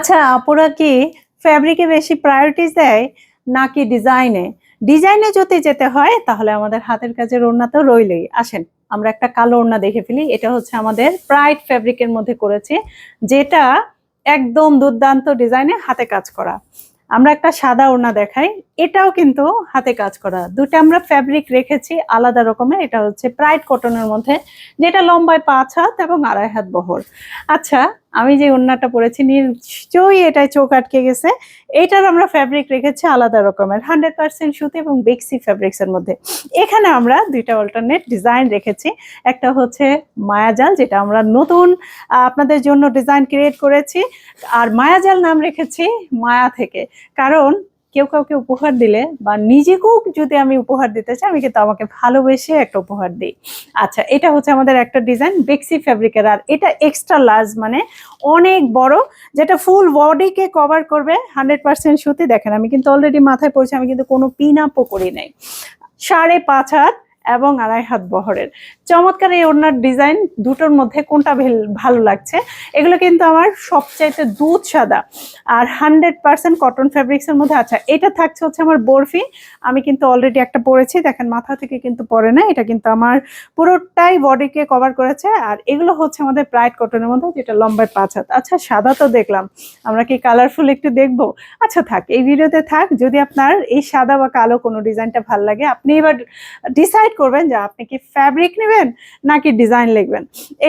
আচ্ছা আপুরা কি ফ্যাব্রিকে বেশি প্রায়োরিটি দেয় নাকি ডিজাইনে ডিজাইনে যদি যেতে হয়, তাহলে আমাদের হাতের কাজের ওড়না তো রইলেই। আসেন, আমরা একটা কালো ওড়না দেখে ফেলি। এটা হচ্ছে আমাদের প্রাইড ফ্যাব্রিকের মধ্যে করেছি, যেটা একদম দুর্দান্ত ডিজাইনে হাতে কাজ করা। আমরা একটা সাদা ওড়না দেখাই। এটাও কিন্তু হাতে কাজ করা। দুটো আমরা ফ্যাব্রিক রেখেছি, আলাদা রকমের। এটা হচ্ছে প্রাইড কটনের মধ্যে, যেটা লম্বায় পাঁচ হাত এবং আড়াই হাত বহর। আচ্ছা আমি যে ওড়নাটা পরেছি, নিশ্চয়ই এটায় চোখ আটকে গেছে। এইটার আমরা ফ্যাব্রিক রেখেছি আলাদা রকমের হান্ড্রেড পার্সেন্ট সুতি এবং বেক্সি ফ্যাব্রিক্সের মধ্যে। এখানে আমরা দুইটা অল্টারনেট ডিজাইন রেখেছি। একটা হচ্ছে মায়াজাল, যেটা আমরা নতুন আপনাদের জন্য ডিজাইন ক্রিয়েট করেছি। আর মায়াজাল নাম রেখেছি মায়া থেকে। কারণ কেউ কাউকে উপহার দিলে বা নিজেকেও যদি আমি উপহার দিতে চাই, আমি কিন্তু আমাকে ভালোবেসে একটা উপহার দিই। আচ্ছা এটা হচ্ছে আমাদের একটা ডিজাইন বেক্সি ফ্যাব্রিকের আর এটা এক্সট্রা লার্জ মানে অনেক বড়, যেটা ফুল বডিকে কভার করবে হান্ড্রেড পার্সেন্ট সুতি। দেখেন, আমি কিন্তু অলরেডি মাথায় পড়ছি, আমি কিন্তু কোনো পিন আপও করি নাই। সাড়ে পাঁচ হাত এবং আড়াই হাত বহরের। চমৎকার এই ওড়নার ডিজাইন দুটোর মধ্যে কোনটা ভেল- লাগছে? এগুলো কিন্তু আমার সবচাইতে দুধ সাদা। আর হান্ড্রেড পার্সেন্ট কটন ফ্যাব্রিক্সের মধ্যে আচ্ছা এটা থাকছে হচ্ছে আমার বরফি। আমি কিন্তু অলরেডি একটা পরেছি, দেখেন মাথা থেকে কিন্তু পরে না, এটা কিন্তু আমার পুরোটাই বডিকে কভার করেছে। আর এগুলো হচ্ছে আমাদের প্রাইড কটনের মধ্যে, যেটা লম্বায় পাঁচ হাত। আচ্ছা সাদা তো দেখলাম, আমরা কি কালারফুল একটু দেখব? আচ্ছা থাক, এই ভিডিওতে থাক, যদি আপনার এই সাদা বা কালো কোনো ডিজাইনটা ভালো লাগে, আপনি এবার ডিসাইড করবেন যে আপনি কি ফ্যাব্রিক নেবেন নাকি ডিজাইন লিখবেন?